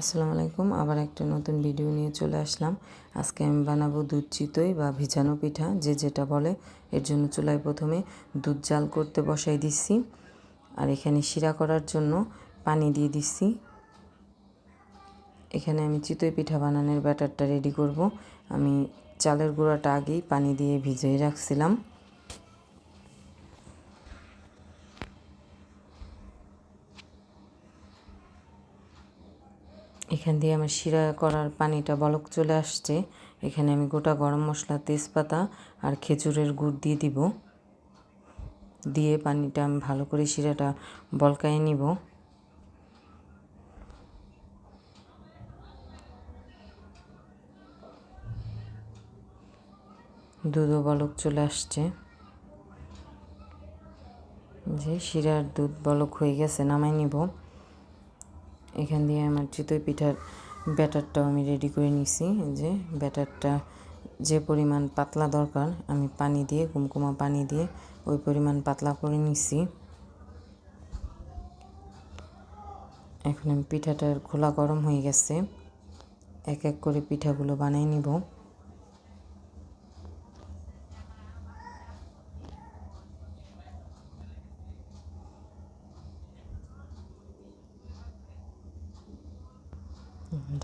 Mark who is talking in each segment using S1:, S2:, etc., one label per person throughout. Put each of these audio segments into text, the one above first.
S1: আসসালামু আলাইকুম, আবার একটা নতুন ভিডিও নিয়ে চলে আসলাম। আজকে আমি বানাবো দুধ চিতই বা ভিজানো পিঠা, যে যেটা বলে। এর জন্য চুলায় প্রথমে দুধ জাল করতে বসাই দিচ্ছি আর এখানে শিরা করার জন্য পানি দিয়ে দিচ্ছি এখানে আমি চিতই পিঠা বানানোর ব্যাটারটা রেডি করব। আমি চালের গুঁড়াটা আগেই পানি দিয়ে ভিজিয়ে রাখছিলাম। এখান দিয়ে আমার শিরা করার পানিটা বলক চলে আসছে। এখানে আমি গোটা গরম মশলা, তেজপাতা আর খেজুরের গুড় দিয়ে দিব। দিয়ে পানিটা আমি ভালো করে শিরাটা বলকায় নিব। দুধও বলক চলে আসছে। যে শিরার দুধ বলক হয়ে গেছে নামাই নিব। এখান দিয়ে আমার চিতই পিঠার ব্যাটারটাও আমি রেডি করে নিছি। যে ব্যাটারটা যে পরিমাণ পাতলা দরকার, আমি পানি দিয়ে কুমকুমা পানি দিয়ে ওই পরিমাণ পাতলা করে নিছি। এখন আমি পিঠাটার খোলা গরম হয়ে গেছে। এক এক করে পিঠাগুলো বানিয়ে নিব।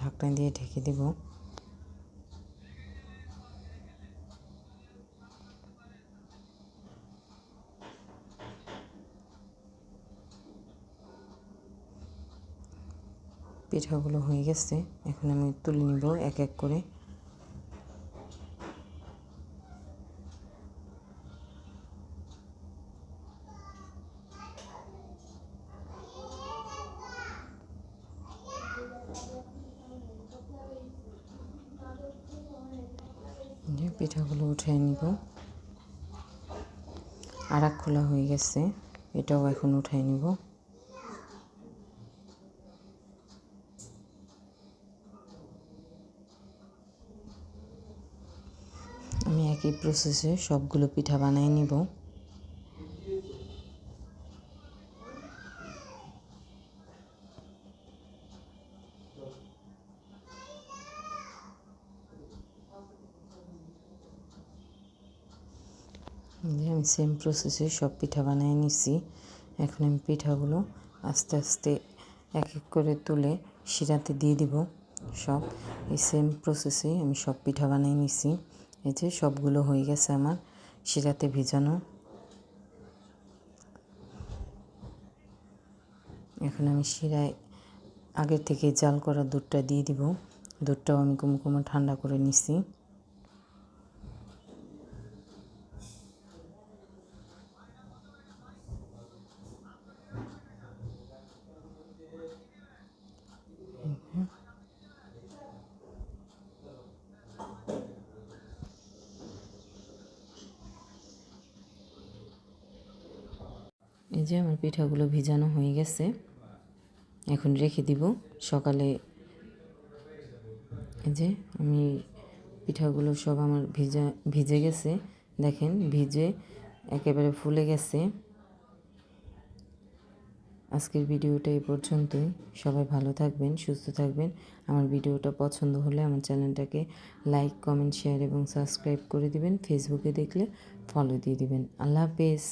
S1: ঢাকনা দিয়ে ঢেকে দেব। পিঠাগুলো হয়ে গেছে এখন আমি তুলে নিব এক এক করে যে পিঠাগুলো উঠে নিব। আর এক খোলা হয়ে গেছে, এটাও এখন উঠাই নিব। আমি একই প্রসেসে সবগুলো পিঠা বানাই নিব। আমি সেম প্রসেসে সব পিঠা বানিয়ে নিছি। এখন আমি পিঠাগুলো আস্তে আস্তে এক এক করে তুলে শিরাতে দিয়ে দিব সব। এই সেম প্রসেসেই আমি সব পিঠা বানিয়ে নিছি। এই যে সবগুলো হয়ে গেছে আমার শিরাতে ভিজানো। এখন আমি শিরায় আগের থেকে জাল করা দুধটা দিয়ে দিব। দুধটাও আমি কুমকুমো ঠান্ডা করে নিছি। এই যে আমার পিঠাগুলো ভিজানো হয়ে গেছে, এখন রেখে দিব। সকালে এই যে আমি পিঠাগুলো সব আমার ভিজা, ভিজে গেছে। দেখেন, ভিজে একেবারে ফুলে গেছে। আজকের ভিডিওটা এই পর্যন্তই। সবাই ভালো থাকবেন, সুস্থ থাকবেন। আমার ভিডিওটা পছন্দ হলে আমার চ্যানেলটাকে লাইক, কমেন্ট, শেয়ার এবং সাবস্ক্রাইব করে দিবেন। ফেসবুকে দেখলে ফলো দিয়ে দিবেন। আল্লাহ হাফেজ।